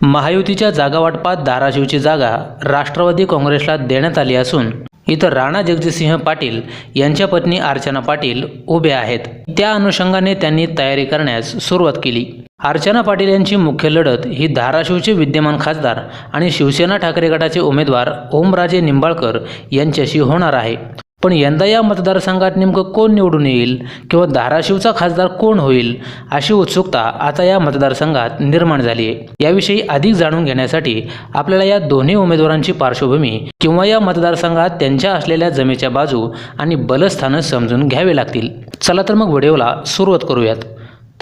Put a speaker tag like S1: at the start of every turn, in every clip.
S1: महायुतीच्या जागा वाटपात धाराशिवची जागा राष्ट्रवादी काँग्रेसला देण्यात आली असून इथं राणा जगजितसिंह पाटील यांच्या पत्नी अर्चना पाटील उभ्या आहेत. त्या अनुषंगाने त्यांनी तयारी करण्यास सुरुवात केली. अर्चना पाटील यांची मुख्य लढत ही धाराशिवचे विद्यमान खासदार आणि शिवसेना ठाकरे गटाचे उमेदवार ओमराजे निंबाळकर यांच्याशी होणार आहे. पण यंदा या मतदारसंघात नेमकं कोण निवडून येईल किंवा धाराशिवचा खासदार कोण होईल अशी उत्सुकता आता या मतदारसंघात निर्माण झाली आहे. याविषयी अधिक जाणून घेण्यासाठी आपल्याला या दोन्ही उमेदवारांची पार्श्वभूमी किंवा या मतदारसंघात त्यांच्या असलेल्या जमेच्या बाजू आणि बलस्थानं समजून घ्यावे लागतील. चला तर मग व्हिडिओला सुरुवात करूयात.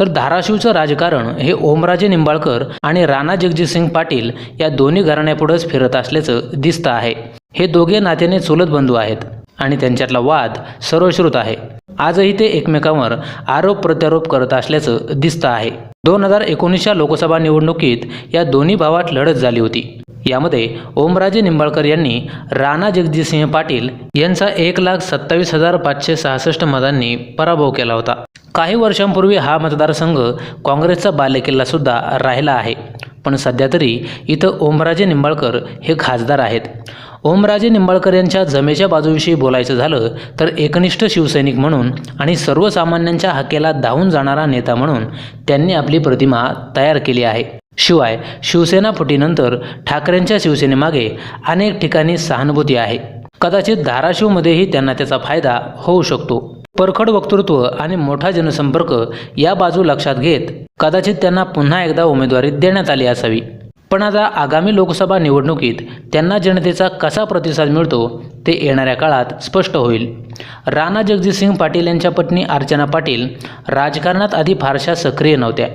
S1: तर धाराशिवचं राजकारण हे ओमराजे निंबाळकर आणि राणा जगजितसिंग पाटील या दोन्ही घराण्यापुढंच फिरत असल्याचं दिसतं आहे. हे दोघे नात्याने चुलत बंधू आहेत. आणि त्यांच्यातला वाद सर्वश्रुत आहे. आजही ते एकमेकांवर आरोप प्रत्यारोप करत असल्याचं दिसतं आहे. दोन हजार एकोणीसच्या लोकसभा निवडणुकीत या दोन्ही भावात लढत झाली होती. यामध्ये ओमराजे निंबाळकर यांनी राणा जगजितसिंह पाटील यांचा एक लाख सत्तावीस हजार पाचशे सहासष्ट मतांनी पराभव केला होता. काही वर्षांपूर्वी हा मतदारसंघ काँग्रेसचा बालेकिल्ला सुद्धा राहिला आहे. पण सध्या तरी इथं ओमराजे निंबाळकर हे खासदार आहेत. ओमराजे निंबाळकर यांच्या जमेच्या बाजूविषयी बोलायचं झालं तर एकनिष्ठ शिवसैनिक म्हणून आणि सर्वसामान्यांच्या हक्केला धावून जाणारा नेता म्हणून त्यांनी आपली प्रतिमा तयार केली आहे. शिवाय शिवसेना फुटीनंतर ठाकरेंच्या शिवसेनेमागे अनेक ठिकाणी सहानुभूती आहे. कदाचित धाराशिवमध्येही त्यांना त्याचा फायदा होऊ शकतो. परखड वक्तृत्व आणि मोठा जनसंपर्क या बाजू लक्षात घेत कदाचित त्यांना पुन्हा एकदा उमेदवारी देण्यात आली असावी. पण आता आगामी लोकसभा निवडणुकीत त्यांना जनतेचा कसा प्रतिसाद मिळतो ते येणाऱ्या काळात स्पष्ट होईल. राणा जगजितसिंग पाटील यांच्या पत्नी अर्चना पाटील राजकारणात आधी फारशा सक्रिय नव्हत्या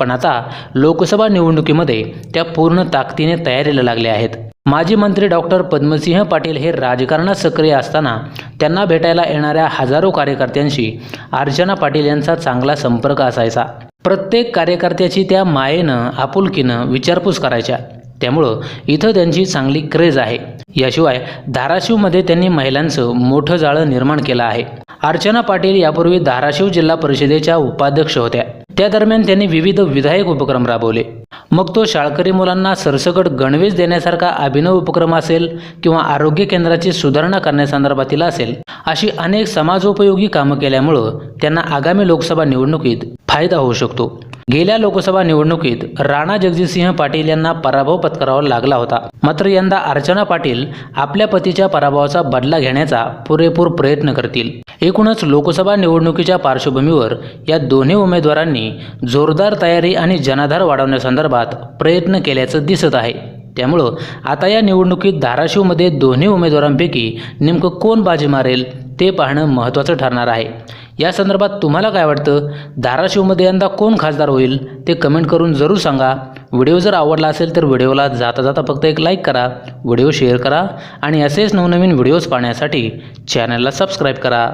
S1: पण आता लोकसभा निवडणुकीमध्ये त्या पूर्ण ताकदीने तयारीला लागल्या आहेत. माजी मंत्री डॉक्टर पद्मसिंह पाटील हे राजकारणात सक्रिय असताना त्यांना भेटायला येणाऱ्या हजारो कार्यकर्त्यांशी अर्चना पाटील यांचा चांगला संपर्क असायचा. प्रत्येक कार्यकर्त्याची त्या मायेनं आपुलकीनं विचारपूस करायच्या. त्यामुळं इथं त्यांची चांगली क्रेज आहे. याशिवाय धाराशिवमध्ये त्यांनी महिलांचं मोठं जाळं निर्माण केलं आहे. अर्चना पाटील यापूर्वी धाराशिव जिल्हा परिषदेच्या उपाध्यक्ष होत्या. त्या दरम्यान त्यांनी विविध विधायक उपक्रम राबवले. मग तो शाळकरी मुलांना सरसकट गणवेश देण्यासारखा अभिनव उपक्रम असेल किंवा आरोग्य केंद्राची सुधारणा करण्यासंदर्भातील असेल अशी अनेक समाजोपयोगी कामं केल्यामुळं त्यांना आगामी लोकसभा निवडणुकीत फायदा होऊ शकतो. गेल्या लोकसभा निवडणुकीत राणा जगजितसिंह पाटील यांना पराभव पत्करावा लागला होता. मात्र यंदा अर्चना पाटील आपल्या पतीच्या पराभवाचा बदला घेण्याचा पुरेपूर प्रयत्न करतील. एकूणच लोकसभा निवडणुकीच्या पार्श्वभूमीवर या दोन्ही उमेदवारांनी जोरदार तयारी आणि जनाधार वाढवण्यासंदर्भात प्रयत्न केल्याचं दिसत आहे. त्यामुळं आता या निवडणुकीत धाराशिवमध्ये दोन्ही उमेदवारांपैकी नेमकं कोण बाजी मारेल ते पाहणं महत्त्वाचं ठरणार आहे. या संदर्भात तुम्हाला काय वाटतं? धाराशिवमध्ये यंदा कोण खासदार होईल? ते कमेंट करून जरूर सांगा. व्हिडिओ जर आवडला असेल तर व्हिडिओला जाता जाता फक्त एक लाईक करा व्हिडिओ शेअर करा आणि असेच नवनवीन व्हिडिओज पाहण्यासाठी चॅनलला सबस्क्राईब करा.